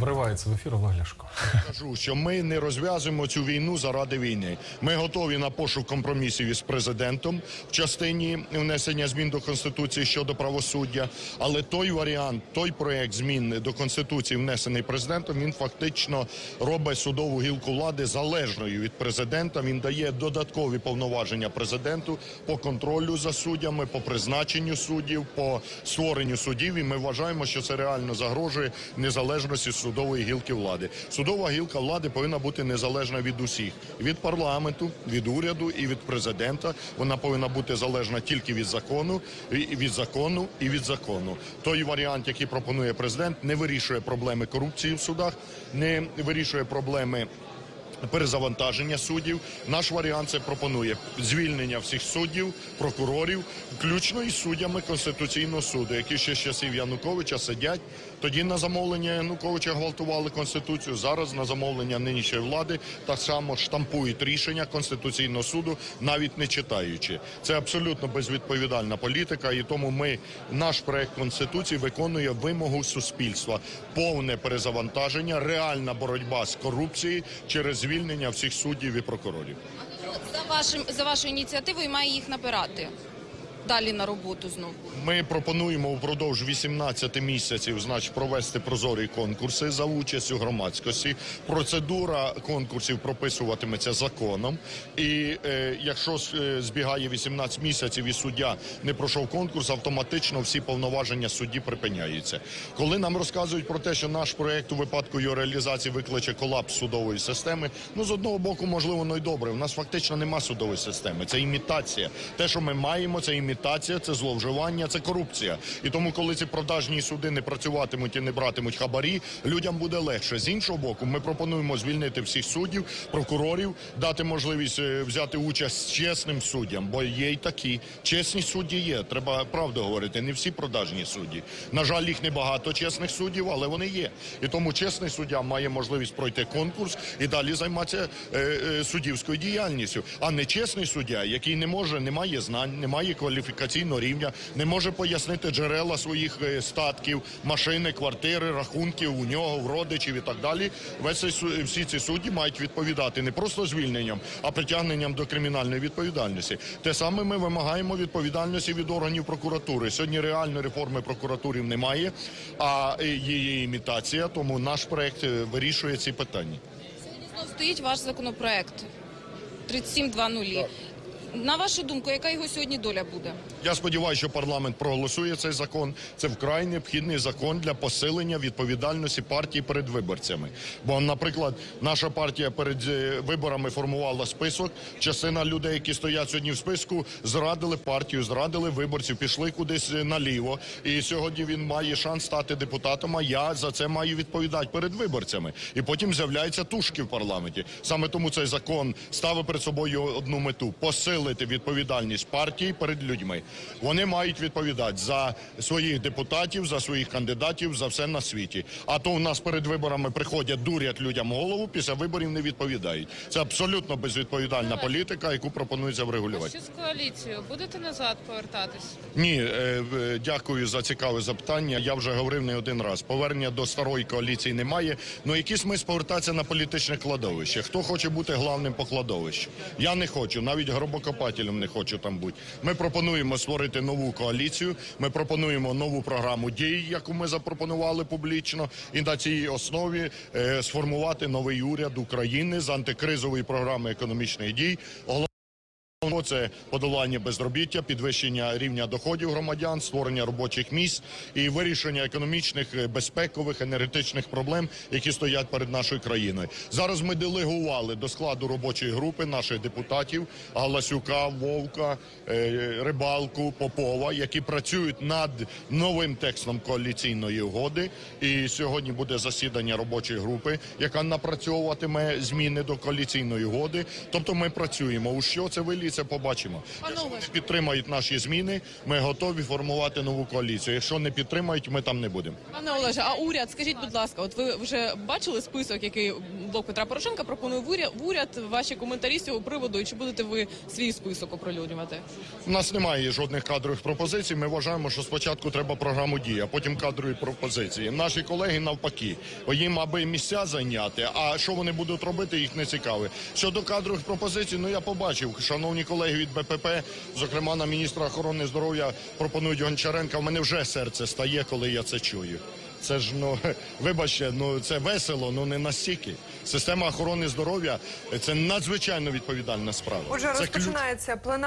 Вривається в ефір Олег Ляшко. Кажу, що ми не розв'язуємо цю війну заради війни. Ми готові на пошук компромісів із президентом в частині внесення змін до конституції щодо правосуддя. Але той варіант, той проект змін до конституції, внесений президентом, він фактично робить судову гілку влади залежною від президента. Він дає додаткові повноваження президенту по контролю за суддями, по призначенню суддів, по створенню судів. І ми вважаємо, що це реально загрожує незалежності судової гілки влади. Судова гілка влади повинна бути незалежна від усіх від парламенту, від уряду і від президента. Вона повинна бути залежна тільки від закону, від закону і від закону. Той варіант, який пропонує президент, не вирішує проблеми корупції в судах, не вирішує проблеми. Перезавантаження суддів. Наш варіант це пропонує звільнення всіх суддів, прокурорів, включно із суддями Конституційного суду, які ще з часів Януковича сидять. Тоді на замовлення Януковича гвалтували конституцію. Зараз на замовлення нинішньої влади так само штампують рішення Конституційного суду, навіть не читаючи. Це абсолютно безвідповідальна політика, і тому ми наш проект конституції виконує вимогу суспільства, повне перезавантаження, реальна боротьба з корупцією через звільнення всіх суддів і прокурорів. За вашим за вашою ініціативою має їх набирати далі на роботу знову. Ми пропонуємо впродовж 18 місяців, значить, провести прозорі конкурси за участю громадськості. Процедура конкурсів прописуватиметься законом. І е, якщо е, збігає 18 місяців і суддя не пройшов конкурс, автоматично всі повноваження судді припиняються. Коли нам розказують про те, що наш проект у випадку його реалізації викличе колапс судової системи, ну з одного боку, можливо, воно й добре. У нас фактично нема судової системи. Це імітація. Те, що ми маємо, це імітація, це зловживання, це корупція. І тому, коли ці продажні суди не працюватимуть і не братимуть хабарі, людям буде легше. З іншого боку, ми пропонуємо звільнити всіх суддів, прокурорів, дати можливість е, взяти участь чесним суддям, бо є й такі. Чесні судді є. Треба правду говорити. Не всі продажні судді. На жаль, їх небагато чесних суддів, але вони є. І тому чесний суддя має можливість пройти конкурс і далі займатися е, е, суддівською діяльністю. А не чесний суддя, який не може, не має знань, не має кваліфікаційного рівня, не може пояснити джерела своїх е, статків, машини, квартири, рахунків у нього, в родичів і так далі. Весь всі ці судді мають відповідати не просто звільненням, а притягненням до кримінальної відповідальності. Те саме ми вимагаємо відповідальності від органів прокуратури. Сьогодні реальної реформи прокуратурів немає, а е, її імітація. Тому наш проект е, вирішує ці питання. Сьогодні знов стоїть ваш законопроект 3720. На вашу думку, яка його сьогодні доля буде? Я сподіваюся, що парламент проголосує цей закон. Це вкрай необхідний закон для посилення відповідальності партії перед виборцями. Бо, наприклад, наша партія перед е, виборами формувала список. Частина людей, які стоять сьогодні в списку, зрадили партію, зрадили виборців, пішли кудись е, наліво. І сьогодні він має шанс стати депутатом. А я за це маю відповідати перед виборцями. І потім з'являються тушки в парламенті. Саме тому цей закон ставить перед собою одну мету посилити відповідальність партії перед людьми. Вони мають відповідати за своїх депутатів, за своїх кандидатів, за все на світі. А то у нас перед виборами приходять, дурять людям голову, після виборів не відповідають. Це абсолютно безвідповідальна політика, яку пропонується врегулювати. Що з коаліцією? Будете назад повертатись? Ні, е, е, дякую за цікаве запитання. Я вже говорив не один раз. Повернення до старої коаліції немає. Ну який смисл повертатися на політичне кладовище? Хто хоче бути главним по кладовищу? Я не хочу, навіть гробокопателем не хочу там бути. Ми пропонуємо створити нову коаліцію. Ми пропонуємо нову програму дій, яку ми запропонували публічно, і на цій основі е, сформувати новий уряд України з антикризової програми економічних дій. Це подолання безробіття, підвищення рівня доходів громадян, створення робочих місць і вирішення економічних, е, безпекових, енергетичних проблем, які стоять перед нашою країною. Зараз ми делегували до складу робочої групи наших депутатів Галасюка, Вовка, е, Рибалку, Попова, які працюють над новим текстом коаліційної угоди. І сьогодні буде засідання робочої групи, яка напрацьовуватиме зміни до коаліційної угоди. Тобто ми працюємо. У що це виліться? коаліція, побачимо. Якщо вони підтримають наші зміни, ми готові формувати нову коаліцію. Якщо не підтримають, ми там не будемо. Пане Олеже, а уряд, скажіть, будь ласка, от ви вже бачили список, який блок Петра Порошенка пропонує в уряд, в уряд ваші коментарі з цього приводу, і чи будете ви свій список оприлюднювати? У нас немає жодних кадрових пропозицій. Ми вважаємо, що спочатку треба програму дії, а потім кадрові пропозиції. Наші колеги навпаки, їм аби місця зайняти. А що вони будуть робити, їх не цікавить. Щодо кадрових пропозицій, ну я побачив, шановні колеги від БПП, зокрема на міністра охорони здоров'я, пропонують Гончаренка. У мене вже серце стає, коли я це чую. Це ж ну вибачте, ну це весело, ну не настільки. Система охорони здоров'я це надзвичайно відповідальна справа. Отже, це розпочинається пленар.